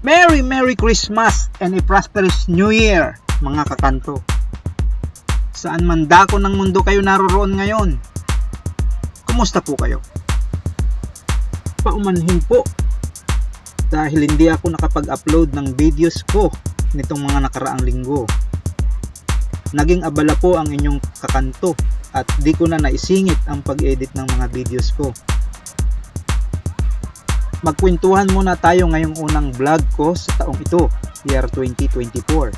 Merry Christmas and a prosperous New Year, mga kakanto. Saan man dako ng mundo kayo naroroon ngayon? Kumusta po kayo? Paumanhin po dahil hindi ako nakapag-upload ng videos ko nitong mga nakaraang linggo. Naging abala po ang inyong kakanto at di ko na naisingit ang pag-edit ng mga videos ko. Magkwentuhan muna tayo ngayong unang vlog ko sa taong ito, year 2024.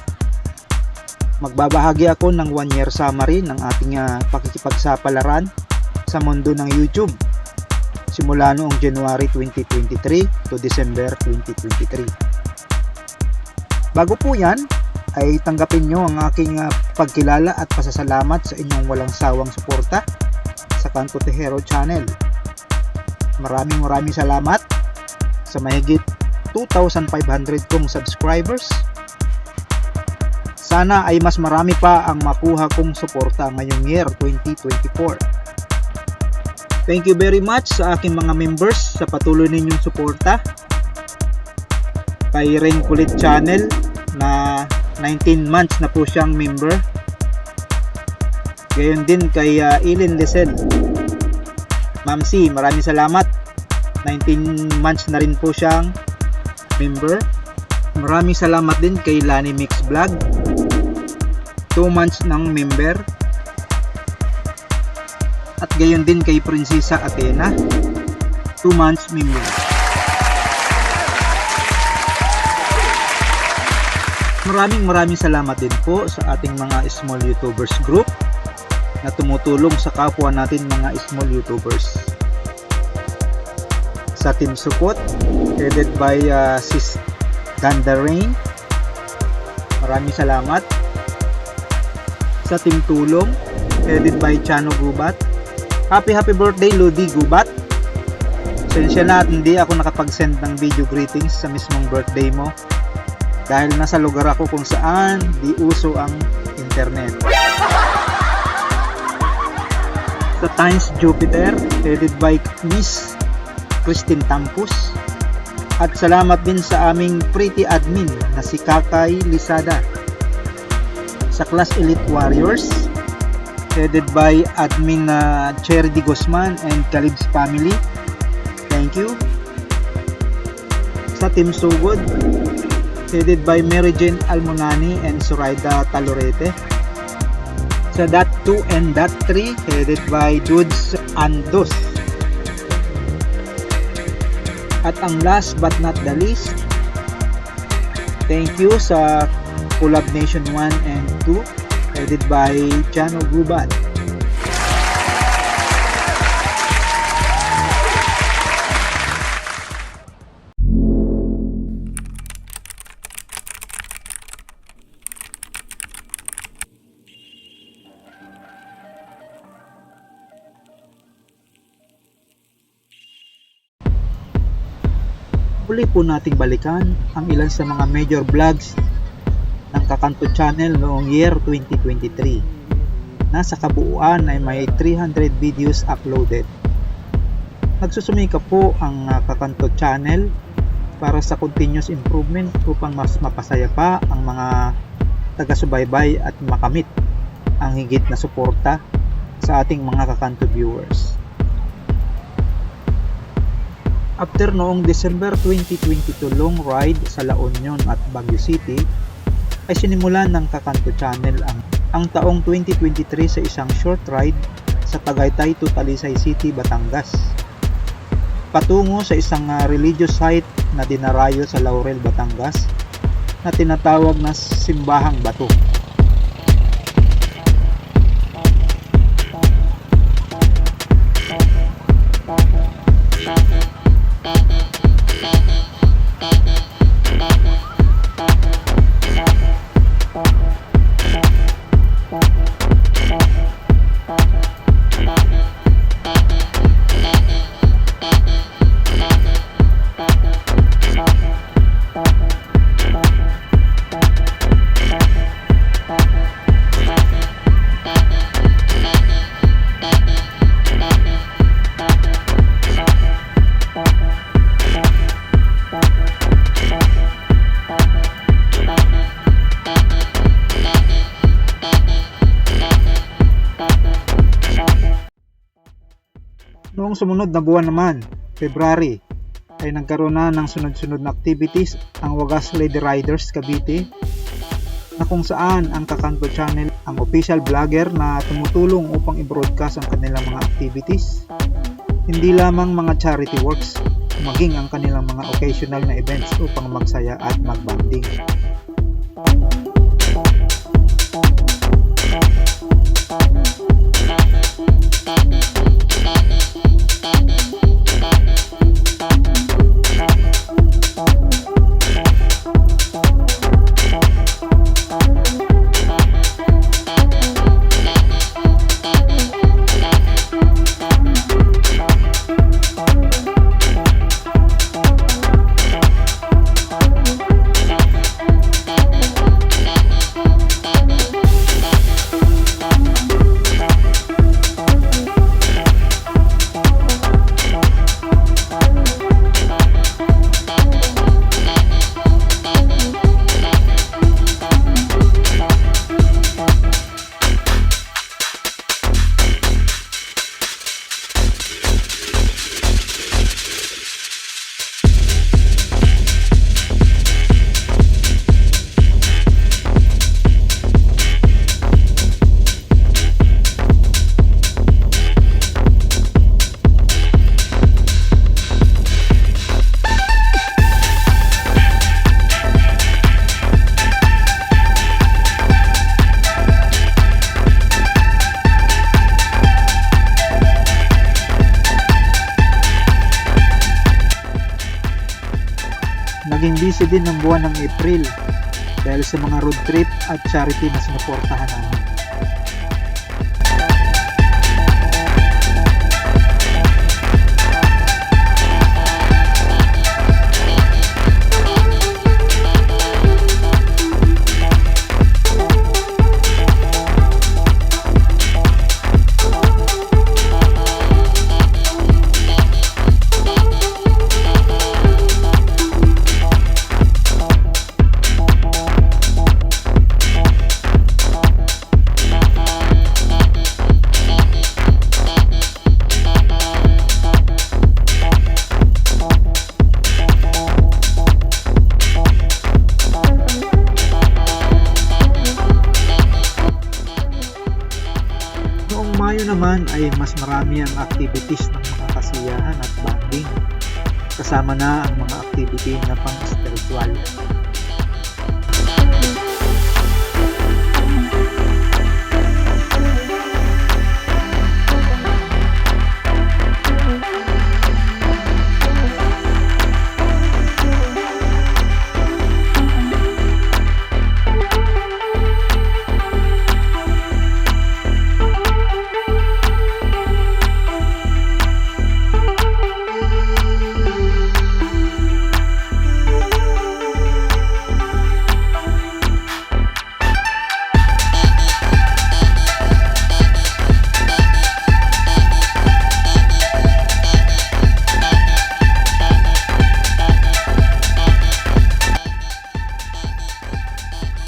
Magbabahagi ako ng one year summary ng ating uh, pakikipagsapalaran sa mundo ng YouTube simula noong January 2023 to December 2023. Bago po yan, ay tanggapin nyo ang aking uh, pagkilala at pasasalamat sa inyong walang sawang suporta sa Kanto Tejero channel. Maraming maraming salamat sa mahigit 2,500 kong subscribers. Sana ay mas marami pa ang makuha kong suporta ngayong year 2024. Thank you very much sa aking mga members sa patuloy ninyong suporta. Kay Ren Kulit Channel na 19 months na po siyang member. Gayon din kay uh, Ilin Lisel. Ma'am C, maraming salamat 19 months na rin po siyang member. Maraming salamat din kay Lani Mix Vlog. 2 months ng member. At gayon din kay Prinsesa Athena. 2 months member. Maraming maraming salamat din po sa ating mga small YouTubers group na tumutulong sa kapwa natin mga small YouTubers sa Team Support headed by uh, Sis Ganda Rain. Maraming salamat. Sa Team Tulong headed by Chano Gubat. Happy happy birthday Ludi Gubat. Sensya na at hindi ako nakapag-send ng video greetings sa mismong birthday mo. Dahil nasa lugar ako kung saan di uso ang internet. Sa Times Jupiter headed by Miss Christine Tampus. At salamat din sa aming pretty admin na si Kakay Lisada. Sa Class Elite Warriors headed by admin na uh, Cherry Guzman and Calib's family. Thank you. Sa Team Sugod headed by Mary Jane Almonani and Suraida Talorete. Sa Dot 2 and Dot 3 headed by Dudes Andos at ang last but not the least, thank you sa Collab Nation 1 and 2 headed by Chano Gubat. Muli po nating balikan ang ilan sa mga major vlogs ng Kakanto Channel noong year 2023. Nasa kabuuan ay may 300 videos uploaded. Nagsusumika po ang uh, Kakanto Channel para sa continuous improvement upang mas mapasaya pa ang mga taga-subaybay at makamit ang higit na suporta sa ating mga Kakanto viewers. After noong December 2022 long ride sa La Union at Baguio City, ay sinimulan ng Kakanto Channel ang, ang taong 2023 sa isang short ride sa Tagaytay to Talisay City, Batangas. Patungo sa isang uh, religious site na dinarayo sa Laurel, Batangas na tinatawag na Simbahang Bato. Noong sumunod na buwan naman, February, ay nagkaroon na ng sunod-sunod na activities ang Wagas Lady Riders Cavite na kung saan ang Kakanto Channel ang official vlogger na tumutulong upang i-broadcast ang kanilang mga activities. Hindi lamang mga charity works, maging ang kanilang mga occasional na events upang magsaya at magbanding. Busy din ng buwan ng April dahil sa mga road trip at charity na sinuportahan namin. Ay mas marami ang activities ng mga kasiyahan at bonding. Kasama na ang mga activity na pang-spiritual.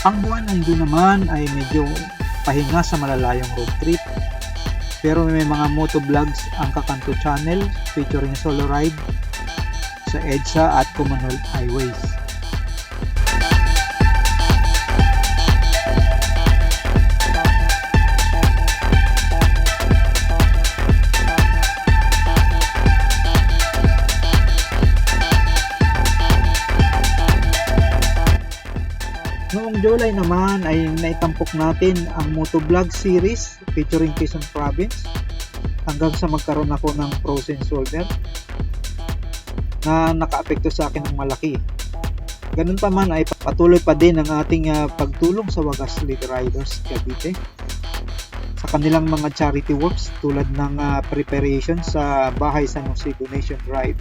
Ang buwan ng June naman ay medyo pahinga sa malalayong road trip. Pero may mga moto vlogs ang Kakanto Channel featuring solo ride sa EDSA at Commonwealth Highways. July naman ay naitampok natin ang motovlog series featuring Quezon Province hanggang sa magkaroon ako ng frozen shoulder na nakaapekto sa akin ng malaki. Ganun pa man ay patuloy pa din ang ating ah, pagtulong sa Wagas Lead Riders Cavite sa kanilang mga charity works tulad ng ah, preparation sa Bahay San Jose Donation Drive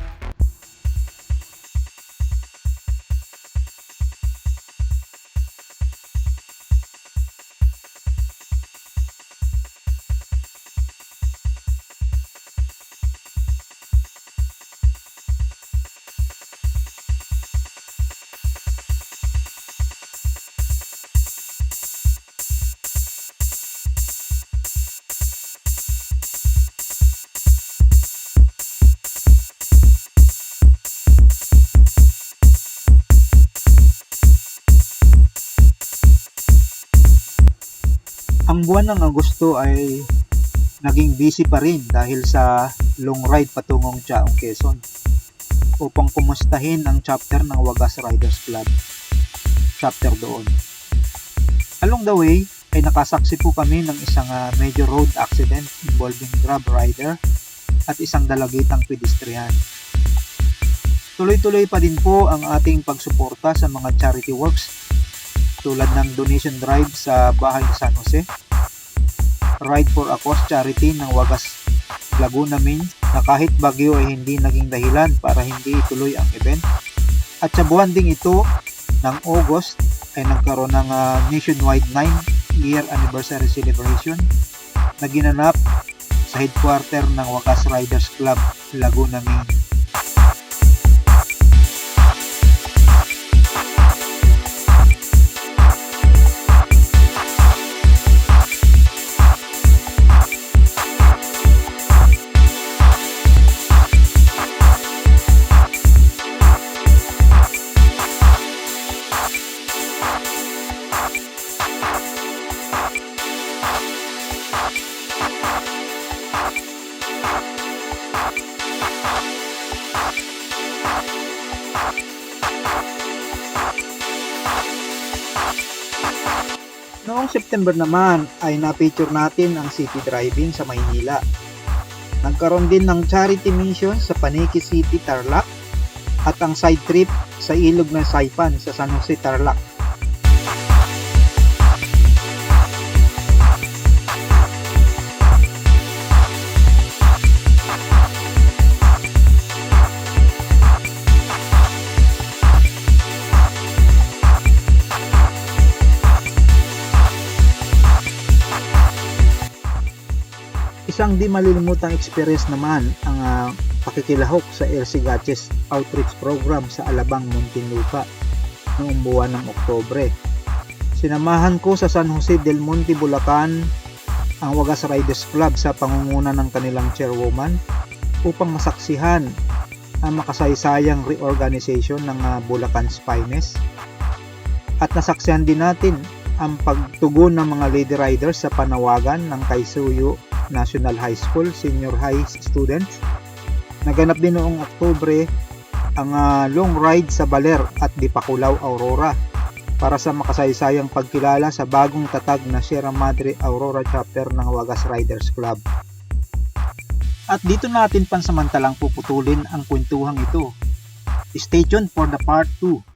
Ang buwan ng Agosto ay naging busy pa rin dahil sa long ride patungong Chaong Quezon upang kumustahin ang chapter ng Wagas Riders Club. Chapter doon. Along the way ay nakasaksi po kami ng isang ah, major road accident involving grab rider at isang dalagitang pedestrian. Tuloy-tuloy pa din po ang ating pagsuporta sa mga charity works tulad ng donation drive sa bahay ni San Jose, Ride for a Cause charity ng Wagas Laguna Main na kahit bagyo ay hindi naging dahilan para hindi ituloy ang event. At sa buwan ding ito ng August ay nagkaroon ng ah, nationwide 9 year anniversary celebration na ginanap sa headquarter ng Wagas Riders Club Laguna Main. Noong September naman ay na-feature natin ang city driving sa Maynila. Nagkaroon din ng charity mission sa Paniki City, Tarlac at ang side trip sa ilog ng Saipan sa San Jose, Tarlac. Isang di malilimutang experience naman ang ah, pakikilahok sa LC Gatches Outreach Program sa Alabang, Muntinlupa noong buwan ng Oktobre. Sinamahan ko sa San Jose del Monte, Bulacan ang Wagas Riders Club sa pangunguna ng kanilang chairwoman upang masaksihan ang makasaysayang reorganization ng ah, Bulacan's Finest. At nasaksihan din natin ang pagtugon ng mga lady riders sa panawagan ng Kaisuyo National High School Senior High students. Naganap din noong Oktubre ang ah, long ride sa Baler at Dipakulaw, Aurora para sa makasaysayang pagkilala sa bagong tatag na Sierra Madre Aurora chapter ng Wagas Riders Club. At dito natin pansamantalang puputulin ang kwentuhang ito. Stay tuned for the part 2